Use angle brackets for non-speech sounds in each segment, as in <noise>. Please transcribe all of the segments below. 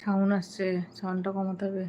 Sound আসছে সাউন্ডটা কমাতে হবে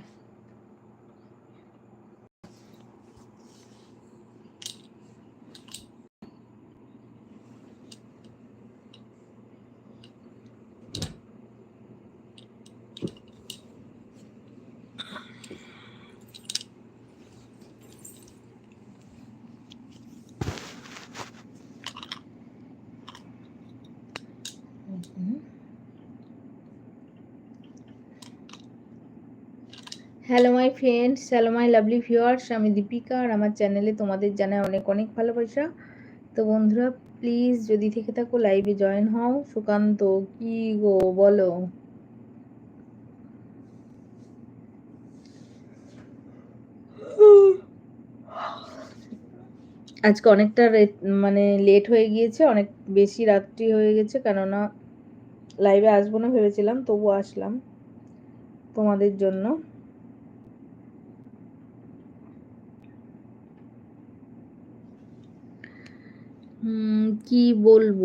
hello my friends hello my lovely viewers আমি দীপিকা আর আমার চ্যানেলে তোমাদের জানাই অনেক অনেক ভালোবাসা। তো বন্ধুরা প্লিজ যদি থেকে থাকো লাইভে জয়েন হও। সুকান্ত, কি গো, বলো। আজকে অনেকটা মানে লেট হয়ে গিয়েছে, অনেক বেশি রাত্রি হয়ে গেছে, কেননা লাইভে আসব না ভেবেছিলাম তবু আসলাম তোমাদের জন্য। কি বলব?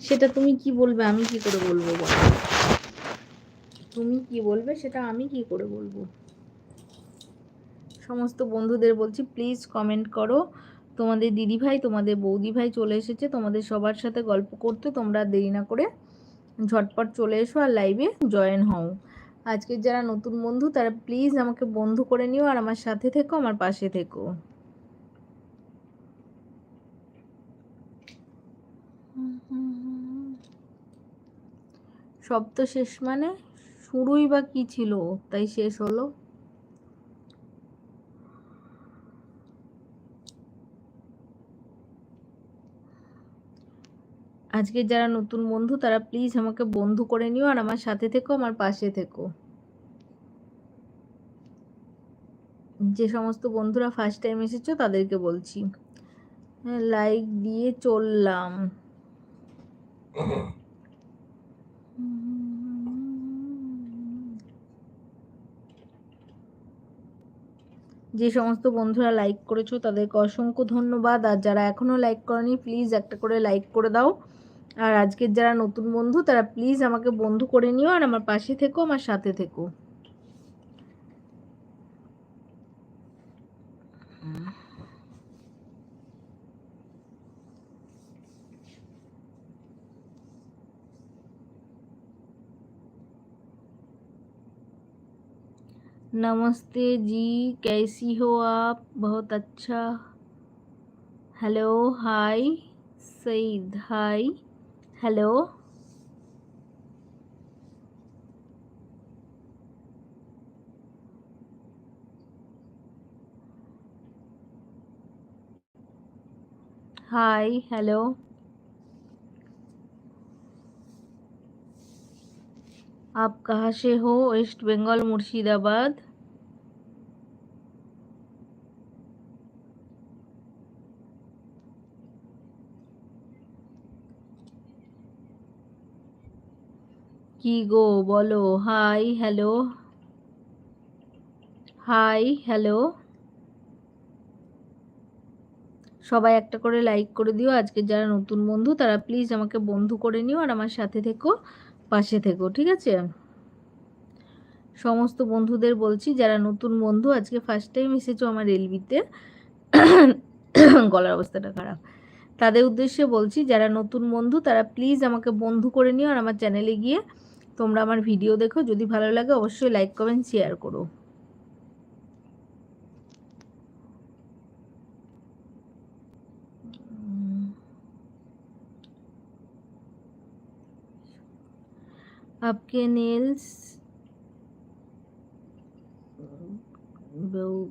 সেটা তুমি কি বলবে? আমি কি করে বলব বলো? তুমি কি বলবে সেটা আমি কি করে বলব? সমস্ত বন্ধুদের বলছি প্লিজ কমেন্ট করো। তোমাদের দিদি ভাই তোমাদের বৌদি ভাই চলে এসেছে। তোমাদের সবার সাথে গল্প করতে তোমরা দেরি না করে ঝটপট চলে এসো আর লাইভে জয়েন হও। আজকের যারা নতুন বন্ধু, তারা প্লিজ আমাকে বন্ধু করে নিও আর আমার সাথে থেকো, আমার পাশে থেকো। তো শেষ মানে শুরুই বা কি ছিল? তাই শেষ হলো? আজকে যারা নতুন বন্ধু, তারা প্লিজ আমাকে বন্ধু করে নিও আর আমার সাথে থেকো, আমার পাশে থেকো। যে সমস্ত বন্ধুরা ফার্স্ট টাইম এসেছ, তাদেরকে বলছি। হ্যাঁ লাইক দিয়ে চললাম। <clears throat> যে সমস্ত বন্ধুরা লাইক করেছ, তাদেরকে অসংখ্য ধন্যবাদ। আর যারা এখনও লাইক করেনি প্লিজ একটা করে লাইক করে দাও। আর আজকের যারা নতুন বন্ধু, তারা প্লিজ আমাকে বন্ধু করে নিও। আর আমার পাশে থেকো, আমার সাথে থেকো। नमस्ते जी कैसी हो आप? बहुत अच्छा। Hello hi Saeed hi. Hello. Hi hello. आप कहाँ से हो वेस्ट बंगाल मुर्शिदाबाद কি গো বলো হাই হ্যালো হাই হ্যালো সবাই একটা করে লাইক করে দিও আজকে যারা নতুন বন্ধু তারা প্লিজ আমাকে বন্ধু করে নিও আর আমার সাথে থেকো পাশে থেকো, ঠিক আছে? সমস্ত বন্ধুদের বলছি, যারা নতুন বন্ধু, আজকে ফার্স্ট টাইম এসেছ আমার রেলবিতে গলার অবস্থাটা খারাপ। তাদের উদ্দেশ্যে বলছি, যারা নতুন বন্ধু, তারা প্লিজ আমাকে বন্ধু করে নিও আর আমার চ্যানেলে গিয়ে তোমরা আমার ভিডিও দেখো। যদি ভালো লাগে, অবশ্যই লাইক কমেন্ট শেয়ার করো। আপকে নেলস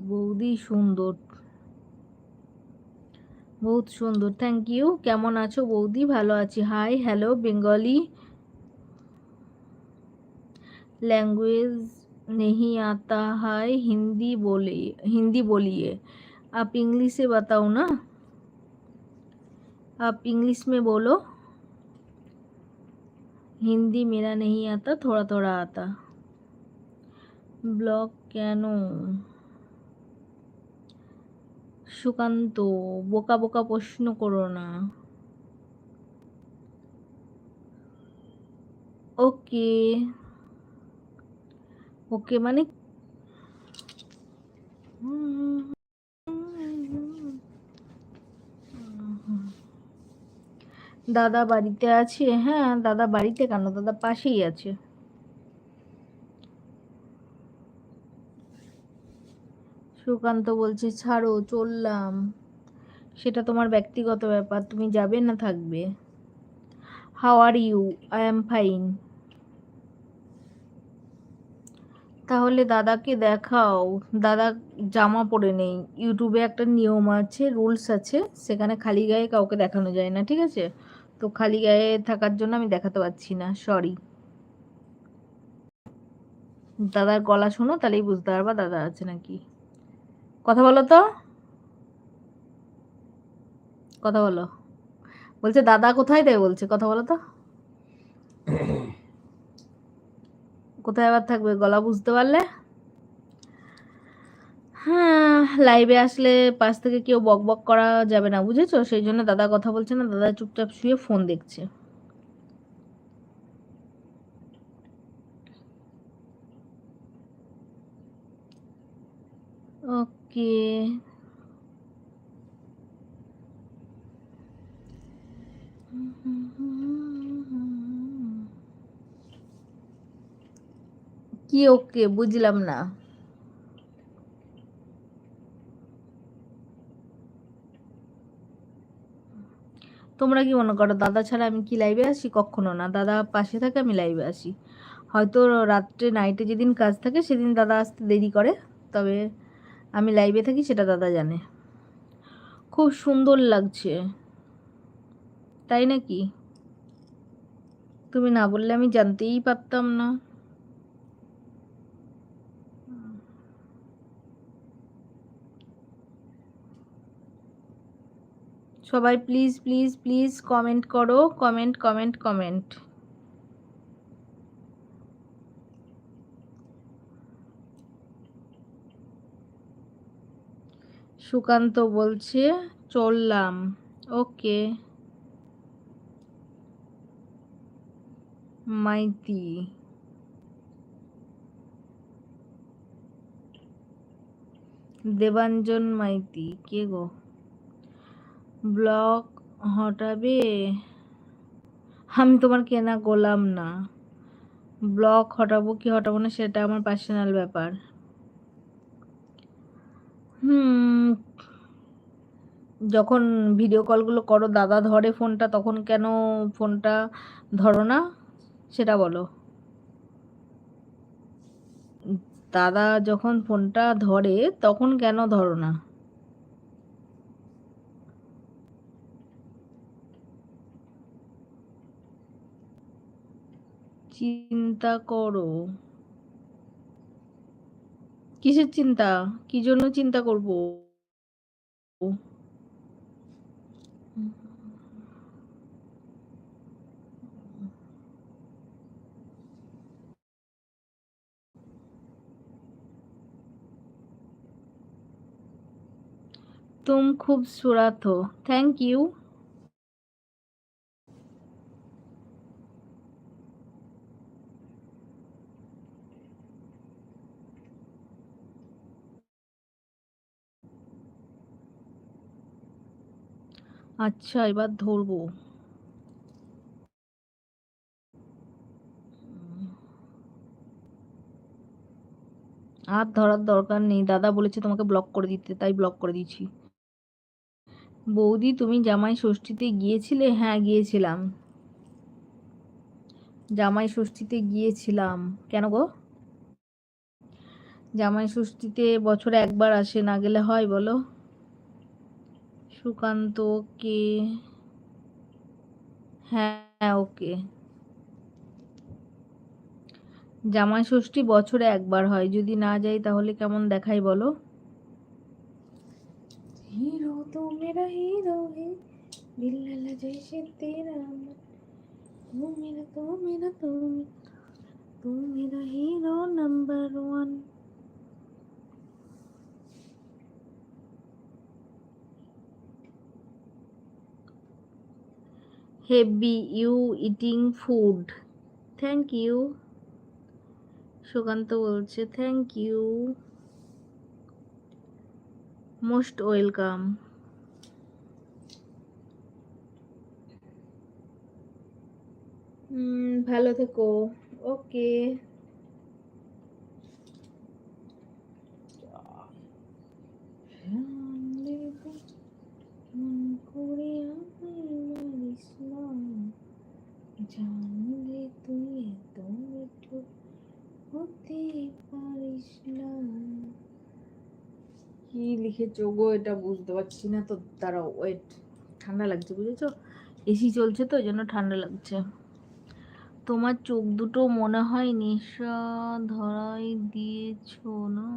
বৌদি সুন্দর বহুত সুন্দর থ্যাংক ইউ কেমন আছো বৌদি ভালো আছি হাই হ্যালো বেঙ্গলি लैंग्वेज नहीं आता है हिंदी बोले हिंदी बोलिए आप इंग्लिश से बताओ ना आप इंग्लिश में बोलो হিন্দি মেরা নেই আতা থোড়া থোড়া আতা ব্লগ কেন সুকান্ত বোকা বোকা প্রশ্ন করো না ওকে ওকে মানে হুম দাদা বাড়িতে আছে? হ্যাঁ দাদা বাড়িতে কেন? দাদা পাশেই আছে। সুকান্ত বলছে, ছাড়ো, চললাম। সেটা তোমার ব্যক্তিগত ব্যাপার, তুমি যাবে না থাকবে। How are you I am fine তাহলে দাদাকে দেখাও। দাদা জামা পরে নেই। ইউটিউবে একটা নিয়ম আছে, রুলস আছে, সেখানে খালি গায়ে কাউকে দেখানো যায় না, ঠিক আছে? তো খালি গায়ে থাকার জন্য আমি দেখাতে পারছি না সরি দাদার গলা শোনো তাহলেই বুঝতে পারবা দাদা আছে নাকি। কথা বলো তো। কথা বলো। বলছে দাদা কোথায়? দেয় বলছে কথা বলো তো। <coughs> কোথায় আবার থাকবে? গলা বুঝতে পারলে? হ্যাঁ লাইভে আসলে পাশ থেকে কেউ বক বক করা যাবে না, বুঝেছ? সেই জন্য দাদা কথা বলছে না, দাদা চুপচাপ শুয়ে ফোন দেখছে। ওকে কি ওকে বুঝলাম না। তোমরা কি মনে করো, দাদা ছাড়া আমি কি লাইভে আসি? কখনো না। দাদা পাশে থাকে, আমি লাইভে আসি। হয়তো রাত্রে নাইটে যেদিন কাজ থাকে, সেদিন দাদা আসতে দেরি করে। তবে আমি লাইভে থাকি, সেটা দাদা জানে। খুব সুন্দর লাগছে। তাই নাকি? তুমি না বললে আমি জানতেই পারতাম না। সবাই প্লিজ প্লিজ প্লিজ কমেন্ট করো। কমেন্ট কমেন্ট কমেন্ট সুকান্ত বলছে, চললাম। ওকে মাইতি। দেবাঞ্জন মাইতি, কে গো? ব্লক হটাবে? আমি তোমার কেনা গোলাম না। ব্লক হটাবো কি হটাবো না সেটা আমার পার্সোনাল ব্যাপার। যখন ভিডিও কলগুলো করো, দাদা ধরে ফোনটা, তখন কেন ফোনটা ধরো না? সেটা বলো। দাদা যখন ফোনটা ধরে, তখন কেন ধরো না? চিন্তা করো কিসের চিন্তা কি জন্য চিন্তা করব तुम खूबसूरत हो थैंक यू আচ্ছা এবার ধরবো। আর ধরার দরকার নেই। দাদা বলেছে তোমাকে ব্লক করে দিতে, তাই ব্লক করে দিয়েছি। বৌদি, তুমি জামাই ষষ্ঠীতে গিয়েছিলে? হ্যাঁ গিয়েছিলাম। জামাই ষষ্ঠীতে গিয়েছিলাম। কেন গো? জামাই ষষ্ঠীতে বছরে একবার আসে, না গেলে হয় বলো? সুকান্ত কে হ্যাঁ ওকে। জামাই ষষ্ঠী বছরে একবার হয়। যদি না যাই তাহলে কেমন দেখাই বলো? হিরো তো মেরা হিরো হে, বিল্লালা জৈসে তেরা तू मेरा तू मेरा তুমি তুমি मेरा hero number heavy you eating food thank you Sukanta বলছে থ্যাংক ইউ মোস্ট ওয়েলকাম ভালো থেকো। ওকে জানলে তুই এত মিঠু হতে পারিস না কি লিখেছো গো এটা বুঝতে পারছি না, তো দাঁড়াও ওয়েট ঠান্ডা লাগছে বুঝেছ? এসি চলছে তো ওই জন্য ঠান্ডা লাগছে। তোমার চোখ দুটো মনে হয় নেশা ধরাই দিয়েছ না?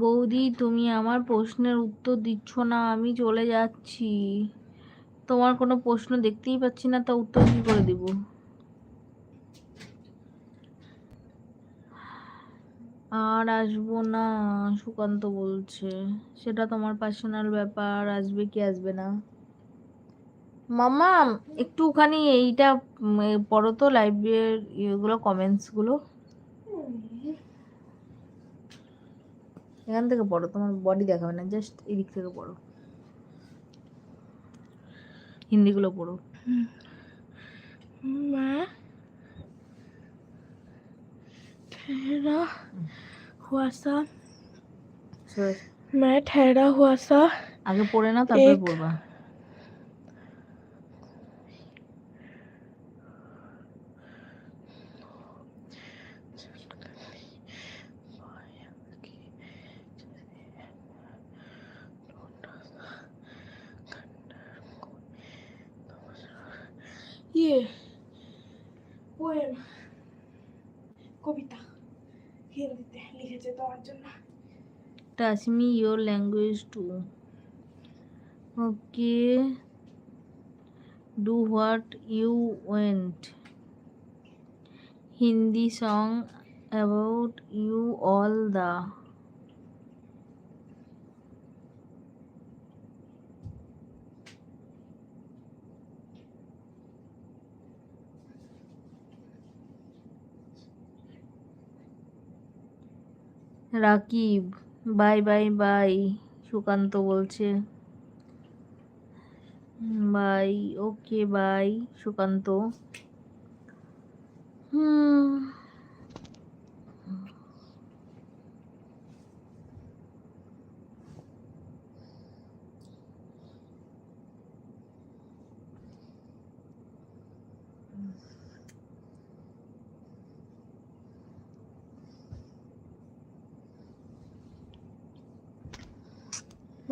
বৌদি, তুমি আমার প্রশ্নের উত্তর দিচ্ছ না, আমি চলে যাচ্ছি। তোমার কোনো প্রশ্ন দেখতেই পাচ্ছি না, তা উত্তর কি করে দিব? আর আসব না, সুকান্ত বলছে। সেটা তোমার পার্সোনাল ব্যাপার, আসবে কি আসবে না? মামা, একটুখানি এইটা পড়ো তো লাইব্রেরির ইয়েগুলো কমেন্টসগুলো এখান থেকে পড়ো, তোমার বডি দেখাবে না জাস্ট এদিক থেকে পড়ো। হিন্দিগুলো পড়ো मैं ठहरा हुआ सा সরে- मैं ठहरा हुआ सा আগে পড়ে না তারপরে এক- পড়বা ये পোয়েম কবিতা হিন্দিতে লিখেছে তোমার জন্য touch me your language too okay do what you want hindi song about you all the Rakib bye bye bye Sukanta বলছে। Bye okay bye Sukanta. হুম।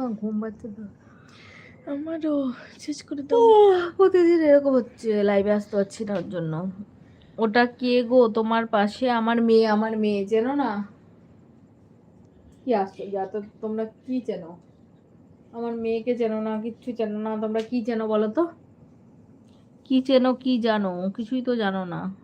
ঘুম পাচ্ছে তো। আমারও শেষ করে দাও। প্রতিদিন এরকম হচ্ছে লাইভে আসতে পারছি না ওর জন্য। ওটা কে গো? তোমার পাশে আমার মেয়ে আমার মেয়ে চেনো না? কি আসছো? যা তো তোমরা কি চেনো? আমার মেয়েকে চেনো না কিচ্ছু চেনো না তোমরা কি চেনো বলো তো? কি চেনো কি জানো? কিছুই তো জানো না।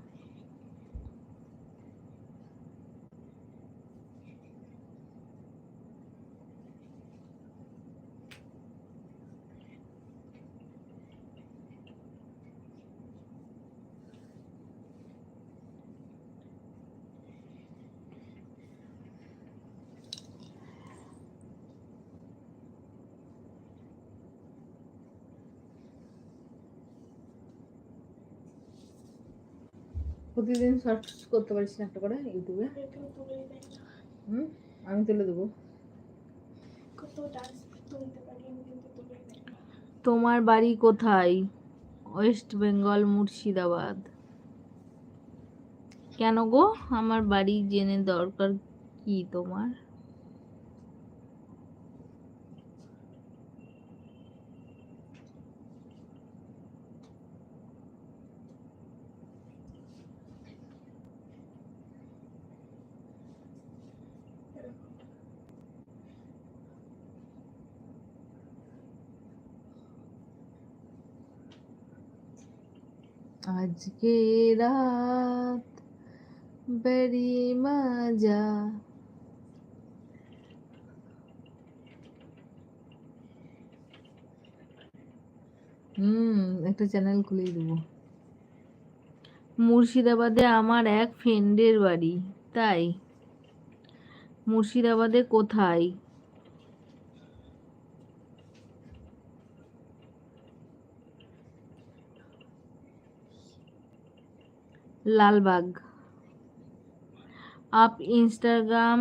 প্রতিদিন সার্চ করতে পারিস না একটা করে ইউটিউবে হুম? আমি তুলে দেবো। তোমার বাড়ি কোথায়? West Bengal Murshidabad. কেন গো? আমার বাড়ি জেনে দরকার কি তোমার? আজকে রাত বড়ি মজা। হুম, একটা চ্যানেল খুলে দেবো। মুর্শিদাবাদে আমার এক ফ্রেন্ডের বাড়ি, তাই? মুর্শিদাবাদে কোথায়? লালবাগ। আপ ইনস্টাগ্রাম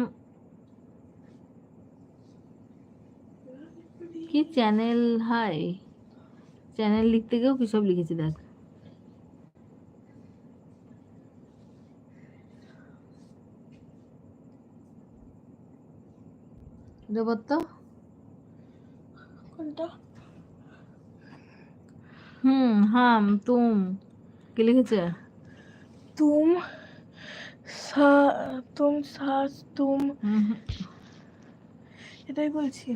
কি চ্যানেল? হাই। চ্যানেল লিখতে গিয়েও কি সব লিখেছি দেখ। দেবত্ত? কোনটা? হুম হাম তুম। কি লিখেছে? তুম সা তুম সাস তুম হুম, হুম। এটাই বলছি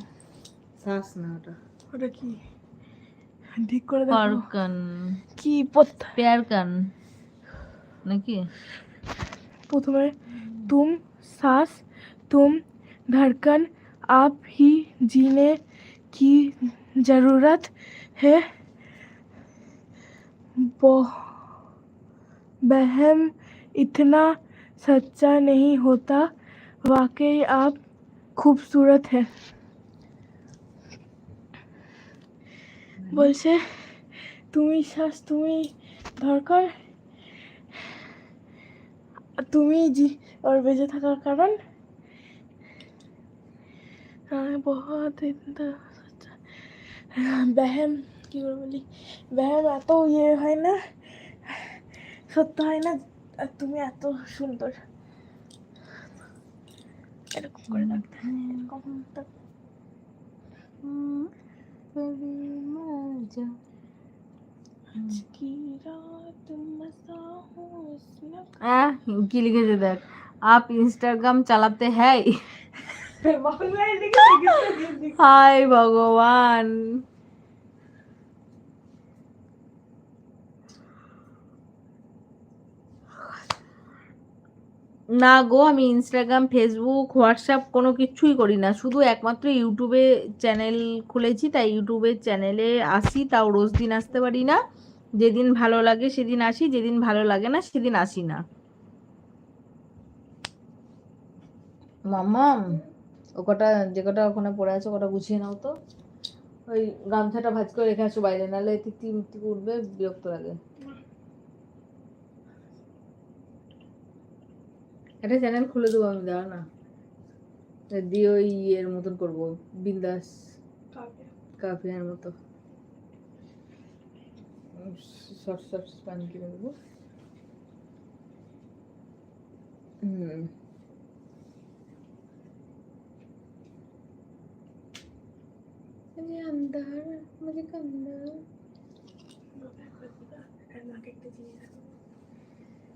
শ্বাস না ওটা ওটা কি ঠিক করে দেখো পারকান কি পথ- প্যারকান নাকি প্রথমে तुम सांस तुम धड़कन आप ही जीने की ज़रूरत है बह- बहम इतना सच्चा नहीं होता वाकई आप खूबसूरत है বলছে তুমি শ্বাস তুমি ধরকর তুমি জি ওর বেঁচে থাকার কারণ আমি বহুত ব্যায়াম কি করে বলি ব্যায়াম এত ইয়ে হয় না সত্য হয় না? আর তুমি এত সুন্দর। এরকম করে রাখতে হয়, এরকম কি লিখেছে দেখ। আপ ইনস্টাগ্রাম চালাতে লিখে <laughs> হাই ভগবান। না গো, আমি ইনস্টাগ্রাম ফেসবুক হোয়াটসঅ্যাপ কোনো কিছুই করি না। শুধু একমাত্র ইউটিউবে চ্যানেল খুলেছি, তাই ইউটিউবের চ্যানেলে আসি, তাও রোজ দিন আসতে পারি না। যেদিন ভালো লাগে সেদিন আসি, যেদিন ভালো লাগে না সেদিন আসি না। মাম্মাম, ও কটা, যে কটা ওখানে পড়ে আছে ওটা গুছিয়ে নাও তো। ওই গামছাটা ভাজ করে রেখে আসো বাইরে, নাহলে মিক্তি উঠবে, বিরক্ত লাগে। একটা চ্যানেল খুলে দেবো আমি দাঁড়া না দিয়ে ওই ইয়ের মতন করবো বিন্দাস কাফিয়ার মতো শর্ট শর্ট স্প্যান কিনে দেবো হুম मुझे अंदर मुझे अंदर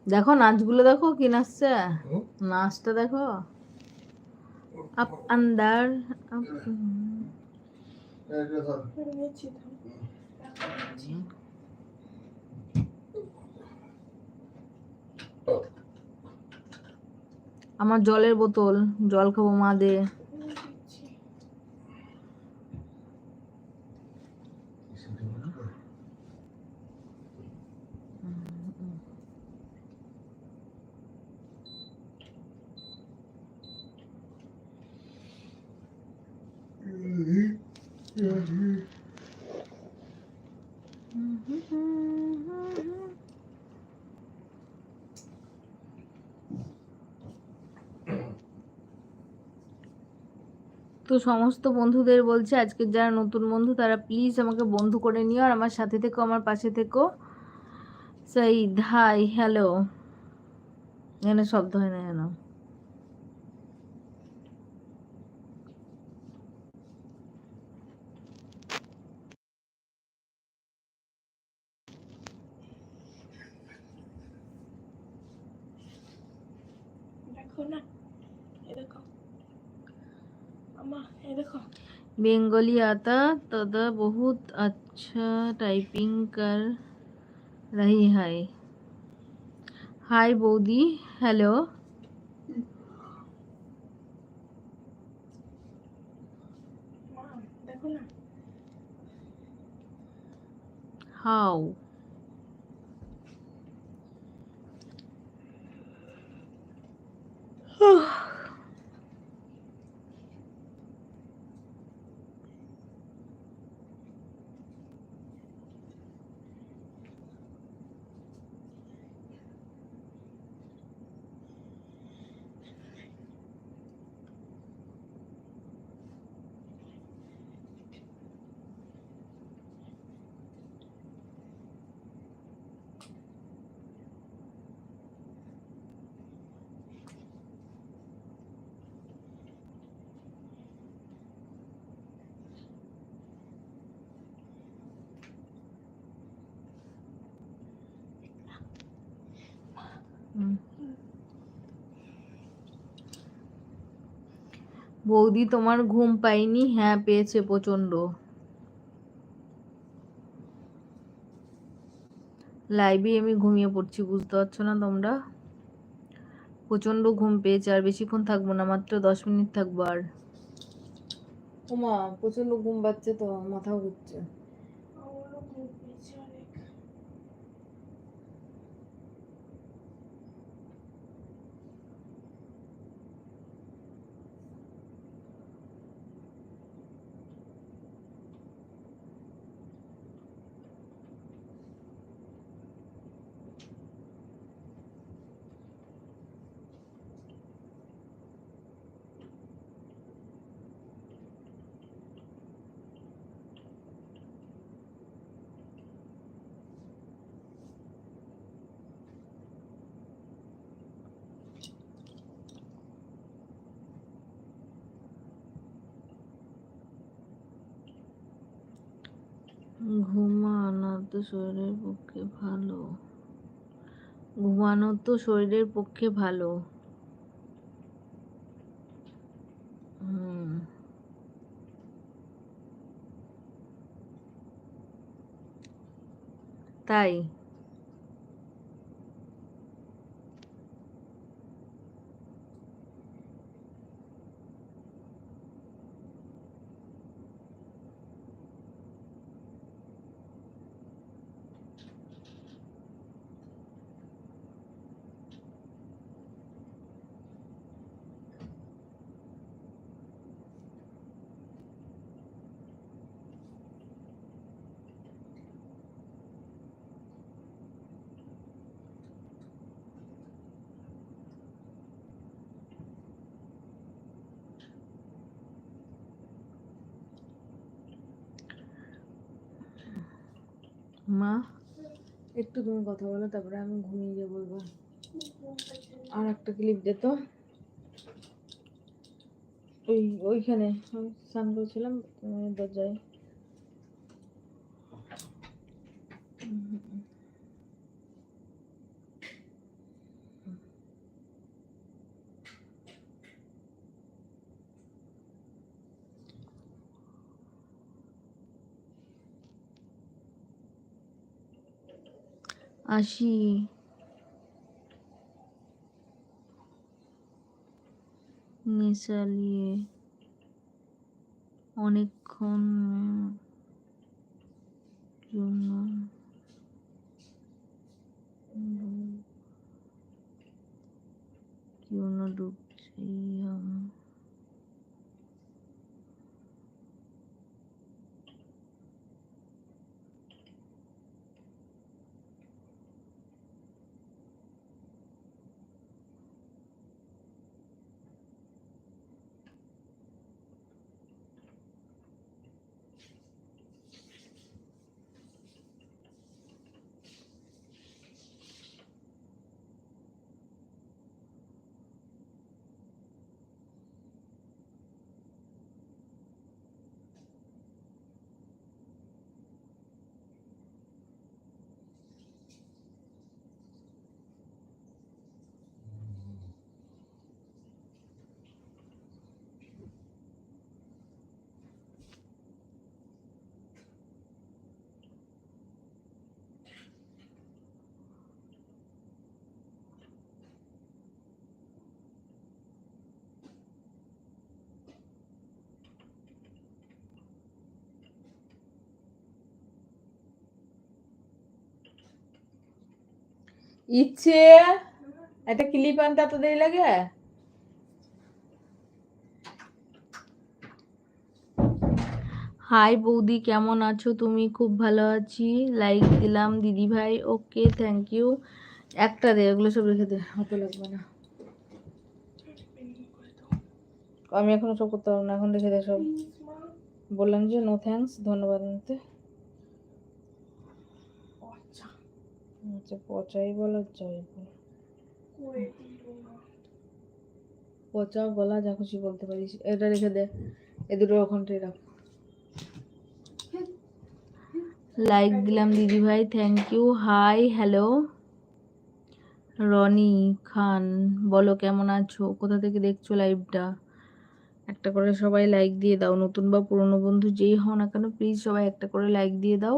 দেখো নাচগুলো দেখো কি নাচছে? নাচটা দেখো। আপ আন্দার আমার জলের বোতল জল খাব মা দে তো সমস্ত বন্ধুদের বলছে, আজকে যারা নতুন বন্ধু তারা প্লিজ আমাকে বন্ধু করে নিও আর আমার সাথে থেকো, আমার পাশে থেকো। সাইদ হাই হ্যালো এখানে শব্দ হয় না কেন না। बेंगोली आता तो तद बहुत अच्छा टाइपिंग कर रही है। हाय बौदी हेलो हाउ Oh. বৌদি তোমার ঘুম পাইনি হ্যাঁ পেয়েছে প্রচণ্ড লাইভে আমি ঘুমিয়ে পড়ছি, বুঝতে পারছ না তোমরা? প্রচণ্ড ঘুম পেয়েছে, আর বেশিক্ষণ থাকব না, মাত্র দশ মিনিট থাকব আর। ওমা প্রচণ্ড ঘুম পাচ্ছে তো মাথা ঘুরছে আমারও ঘুম পেয়েছে অনেক ঘুমানো তো শরীরের পক্ষে ভালো। ঘুমানো তো শরীরের পক্ষে ভালো। হুম। তাই? মা। একটু তুমি কথা বলো, তারপরে আমি ঘুমিয়ে গিয়ে বলব। আর একটা ক্লিপ দে তো। ওই, ওইখানে আমি স্নান করেছিলাম দরজায়। আসি মিশালিয়ে অনেকক্ষণ জন্য জন্য ডুবছি আমি। ইচ্ছে, একটা ক্লিপ আনতে এত দেরি লাগে? হাই বৌদি, কেমন আছো? তুমি খুব ভালো আছি। লাইক দিলাম, দিদি ভাই। ওকে থ্যাংক ইউ একটা দে ওগুলো সব রেখে দে। অত লাগবে না। আমি এখন সব করতে পারব না। এখন রেখে দে সব। বললাম যে নো থ্যাঙ্কস ধন্যবাদ নিতে আচ্ছা আচ্ছা পচাই বলো জয়। পচা গলা যা খুশি বলতে পারিস। এটা রেখে দে এ দুটো ওখানটায় রাখ। লাইক দিলাম দিদি ভাই thank you hi hello Roni Khan বলো কেমন আছো? কোথা থেকে দেখছ লাইভটা একটা করে সবাই লাইক দিয়ে দাও। নতুন বা পুরনো বন্ধু যেই হও না কেন প্লিজ সবাই একটা করে লাইক দিয়ে দাও।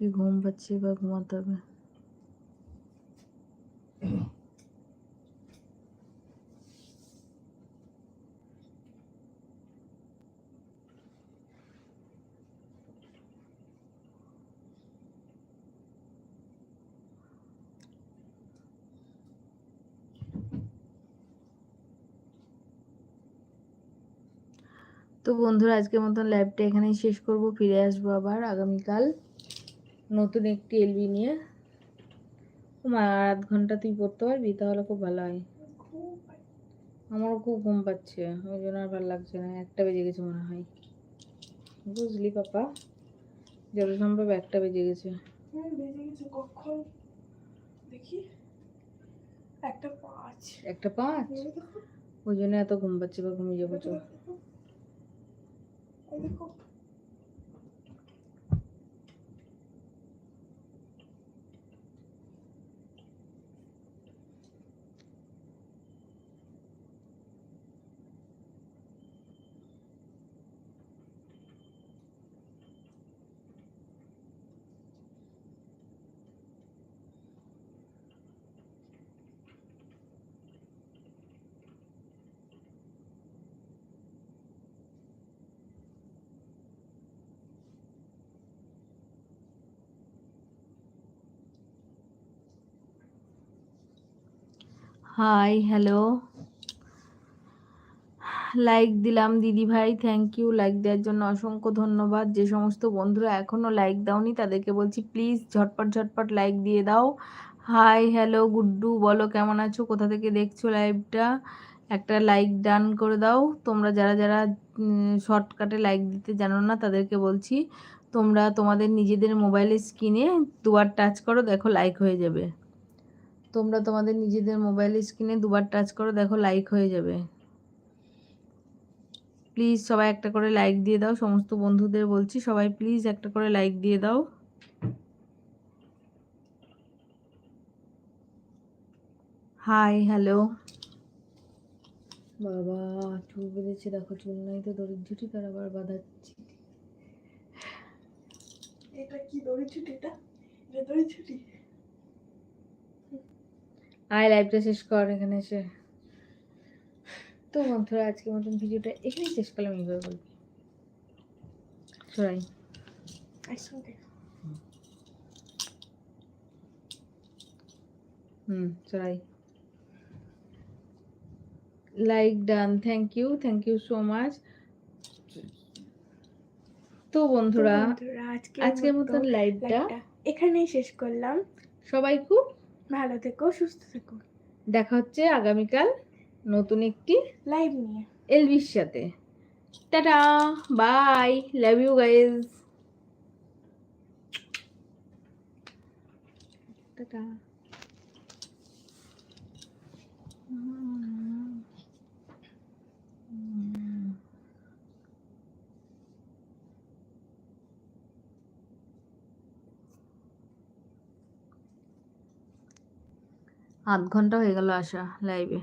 কি ঘুম পাচ্ছে বা ঘুমাতে হবে তো বন্ধুরা আজকের মতন লাইভটা এখানেই শেষ করব। ফিরে আসব আবার আগামীকাল। নতুন একটি এলবি নিয়ে। আর আধ ঘণ্টা তুই পড়তে পারবি তাহলে খুব ভালো হয়। আমারও খুব ঘুম পাচ্ছে ওই জন্য আর ভালো লাগছে না একটা বেজে গেছে মনে হয়। বুঝলি পাপা? যত সম্ভব একটা বেজে গেছে। বেজে গেছে কখন? দেখি। একটা পাঁচ। একটা পাঁচ? ওই জন্য এত ঘুম পাচ্ছে বা ঘুমিয়ে যাব চো দেখো। হাই হ্যালো লাইক দিলাম, দিদি ভাই থ্যাংক ইউ লাইক দেওয়ার জন্য অসংখ্য ধন্যবাদ। যে সমস্ত বন্ধুরা এখনও লাইক দাওনি, তাদেরকে বলছি প্লিজ ঝটপট ঝটপট লাইক দিয়ে দাও। হাই হ্যালো গুড্ডু, বলো কেমন আছো? কোথা থেকে দেখছ লাইভটা একটা লাইক ডান করে দাও। তোমরা যারা যারা শর্টকাটে লাইক দিতে জানো না, তাদেরকে বলছি, তোমরা তোমাদের নিজেদের মোবাইলের স্ক্রিনে দুবার টাচ করো, দেখো লাইক হয়ে যাবে। তোমরা তোমাদের নিজেদের মোবাইল স্ক্রিনে দুবার টাচ করো দেখো লাইক হয়ে যাবে। প্লিজ সবাই একটা করে লাইক দিয়ে দাও সমস্ত বন্ধুদের বলছি সবাই প্লিজ একটা করে লাইক দিয়ে দাও। হাই হ্যালো বাবা চুল বেঁধেছে দেখো চুল নাই তো দড়ির ঝুটি তার আবার বাঁধাচ্ছি। এটা কি দড়ি ছুটি এটা এটা দড়ি ছুটি আয় লাইভটা শেষ কর এখানে এসে। তো বন্ধুরা আজকের মতন ভিডিওটা এখানেই শেষ করলাম এইভাবে বলবি। সরাই। হুম সরাই। Like done thank you thank you so much তো বন্ধুরা আজকের মতন লাইভটা এখানেই শেষ করলাম। সবাই খুব ভালো থেকো সুস্থ থেকো। দেখা হচ্ছে আগামীকাল নতুন একটি লাইভ নিয়ে। এলবির সাথে। Tata bye love you guys tata. আধ ঘণ্টা হয়ে গেল আসা লাইভে